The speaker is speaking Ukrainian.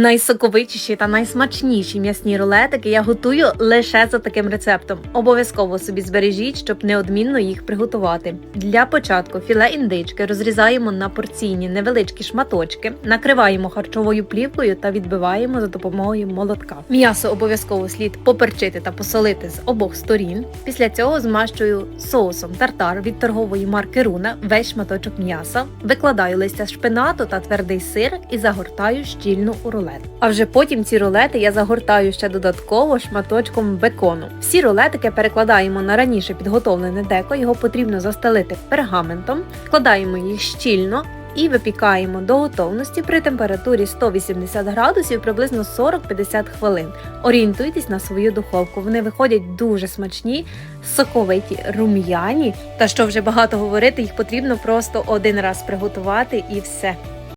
Найсоковитіші та найсмачніші м'ясні рулетики я готую лише за таким рецептом. Обов'язково собі збережіть, щоб неодмінно їх приготувати. Для початку філе індички розрізаємо на порційні невеличкі шматочки, накриваємо харчовою плівкою та відбиваємо за допомогою молотка. М'ясо обов'язково слід поперчити та посолити з обох сторін. Після цього змащую соусом тартар від торгової марки Руна весь шматочок м'яса, викладаю листя шпинату та твердий сир і загортаю щільно у рулет. А вже потім ці рулети я загортаю ще додатково шматочком бекону. Всі рулетики перекладаємо на раніше підготовлене деко. Його потрібно застелити пергаментом, вкладаємо їх щільно. І випікаємо до готовності при температурі 180 градусів приблизно 40-50 хвилин. Орієнтуйтесь на свою духовку. Вони виходять дуже смачні, соковиті, рум'яні. Та що вже багато говорити, їх потрібно просто один раз приготувати і все.